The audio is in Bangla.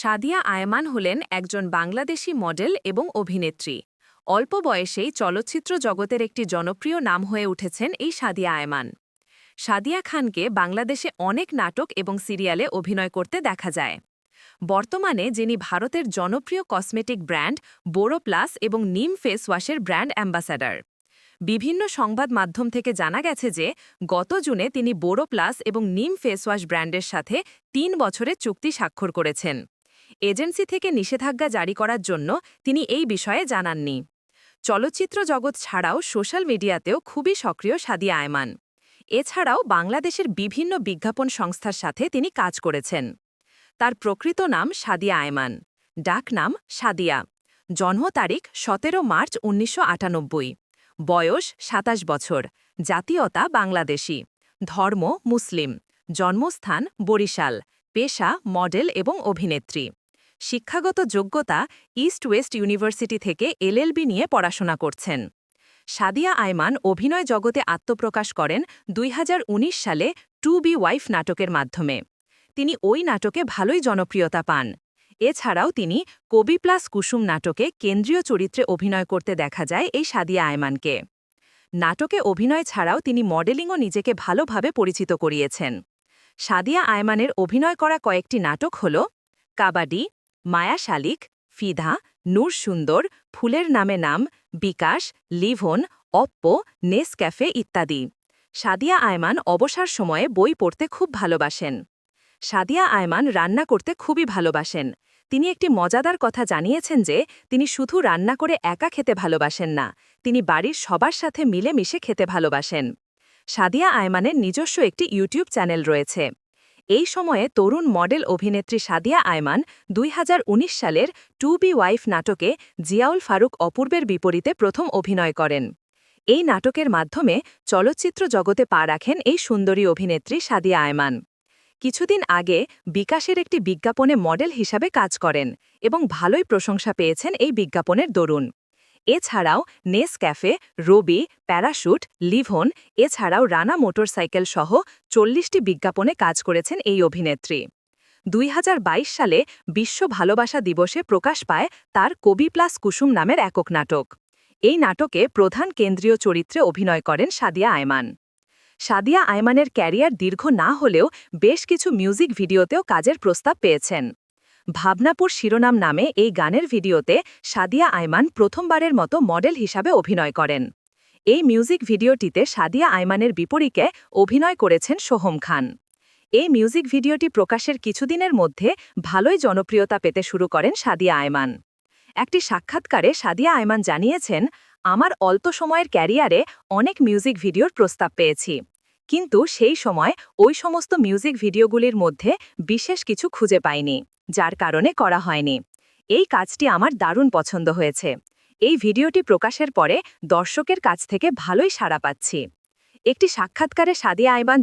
সাদিয়া আয়মান হলেন একজন বাংলাদেশি মডেল এবং অভিনেত্রী। অল্প বয়সেই চলচ্চিত্র জগতের একটি জনপ্রিয় নাম হয়ে উঠেছেন এই সাদিয়া আয়মান। সাদিয়া খানকে বাংলাদেশে অনেক নাটক এবং সিরিয়ালে অভিনয় করতে দেখা যায়। বর্তমানে যিনি ভারতের জনপ্রিয় কসমেটিক ব্র্যান্ড বোরো প্লাস এবং নিম ফেস ওয়াশের ব্র্যান্ড অ্যাম্বাসাডার। বিভিন্ন সংবাদ মাধ্যম থেকে জানা গেছে যে, গত জুনে তিনি বোরো প্লাস এবং নিম ফেস ওয়াশ ব্র্যান্ডের সাথে তিন বছরের চুক্তি স্বাক্ষর করেছেন। এজেন্সি থেকে নিষেধাজ্ঞা জারি করার জন্য তিনি এই বিষয়ে জানাননি। চলচ্চিত্র জগৎ ছাড়াও সোশ্যাল মিডিয়াতেও খুবই সক্রিয় সাদিয়া আয়মান। এছাড়াও বাংলাদেশের বিভিন্ন বিজ্ঞাপন সংস্থার সাথে তিনি কাজ করেছেন। তার প্রকৃত নাম সাদিয়া আয়মান, ডাক নাম সাদিয়া। জন্ম তারিখ সতেরো মার্চ উনিশশো আটানব্বই। বয়স সাতাশ বছর। জাতীয়তা বাংলাদেশি। ধর্ম মুসলিম। জন্মস্থান বরিশাল। পেশা মডেল এবং অভিনেত্রী। শিক্ষাগত যোগ্যতা ইস্ট ওয়েস্ট ইউনিভার্সিটি থেকে এলএলবি নিয়ে পড়াশোনা করছেন। সাদিয়া আয়মান অভিনয় জগতে আত্মপ্রকাশ করেন দুই হাজার উনিশ সালে টু বি ওয়াইফ নাটকের মাধ্যমে। তিনি ওই নাটকে ভালোই জনপ্রিয়তা পান। এছাড়াও তিনি কবি প্লাস কুসুম নাটকে কেন্দ্রীয় চরিত্রে অভিনয় করতে দেখা যায় এই সাদিয়া আয়মানকে। নাটকে অভিনয় ছাড়াও তিনি মডেলিংও নিজেকে ভালোভাবে পরিচিত করিয়েছেন। সাদিয়া আয়মানের অভিনয় করা কয়েকটি নাটক হল কাবাডি মায়া শালিক, ফিধা, নূর সুন্দর, ফুলের নামে নাম, bKash, Livon, Oppo Nescafe ইত্যাদি। সাদিয়া আয়মান অবসর সময়ে বই পড়তে খুব ভালোবাসেন। সাদিয়া আয়মান রান্না করতে খুবই ভালোবাসেন। তিনি একটি মজাদার কথা জানিয়েছেন যে, তিনি শুধু রান্না করে একা খেতে ভালোবাসেন না, তিনি বাড়ির সবার সাথে মিলেমিশে খেতে ভালোবাসেন। সাদিয়া আয়মানের নিজস্ব একটি ইউটিউব চ্যানেল রয়েছে। এই সময়ে তরুণ মডেল অভিনেত্রী সাদিয়া আয়মান দুই হাজার উনিশ সালের টু বি ওয়াইফ নাটকে জিয়াউল ফারুক অপূর্বের বিপরীতে প্রথম অভিনয় করেন। এই নাটকের মাধ্যমে চলচ্চিত্র জগতে পা রাখেন এই সুন্দরী অভিনেত্রী সাদিয়া আয়মান। কিছুদিন আগে বিকাশের একটি বিজ্ঞাপনে মডেল হিসাবে কাজ করেন এবং ভালোই প্রশংসা পেয়েছেন এই বিজ্ঞাপনের দরুন এছাড়াও Nescafe Robi, Parachute, Livon, এছাড়াও রানা মোটরসাইকেল সহ চল্লিশটি বিজ্ঞাপনে কাজ করেছেন এই অভিনেত্রী। দুই হাজার বাইশ সালে বিশ্ব ভালোবাসা দিবসে প্রকাশ পায় তার কবি প্লাস কুসুম নামের একক নাটক। এই নাটকে প্রধান কেন্দ্রীয় চরিত্রে অভিনয় করেন সাদিয়া আয়মান। সাদিয়া আয়মানের ক্যারিয়ার দীর্ঘ না হলেও বেশ কিছু মিউজিক ভিডিওতেও কাজের প্রস্তাব পেয়েছেন। ভাবনাপুর শিরোনাম নামে এই গানের ভিডিওতে সাদিয়া আয়মান প্রথমবারের মতো মডেল হিসাবে অভিনয় করেন। এই মিউজিক ভিডিওটিতে সাদিয়া আয়মানের বিপরীতে অভিনয় করেছেন সোহম খান। এই মিউজিক ভিডিওটি প্রকাশের কিছুদিনের মধ্যে ভালোই জনপ্রিয়তা পেতে শুরু করেন সাদিয়া আয়মান। একটি সাক্ষাৎকারে সাদিয়া আয়মান জানিয়েছেন, আমার অল্প সময়ের ক্যারিয়ারে অনেক মিউজিক ভিডিওর প্রস্তাব পেয়েছি। কিন্তু সেই সময় ওই সমস্ত মিউজিক ভিডিওগুলির মধ্যে বিশেষ কিছু খুঁজে পাইনি, যার কারণে করা হয়নি। এই কাজটি আমার দারুণ পছন্দ হয়েছে। এই ভিডিওটি প্রকাশের পরে দর্শকের কাছ থেকে ভালোই সাড়া পাচ্ছি। একটি সাক্ষাৎকারে সাদিয়া আইবান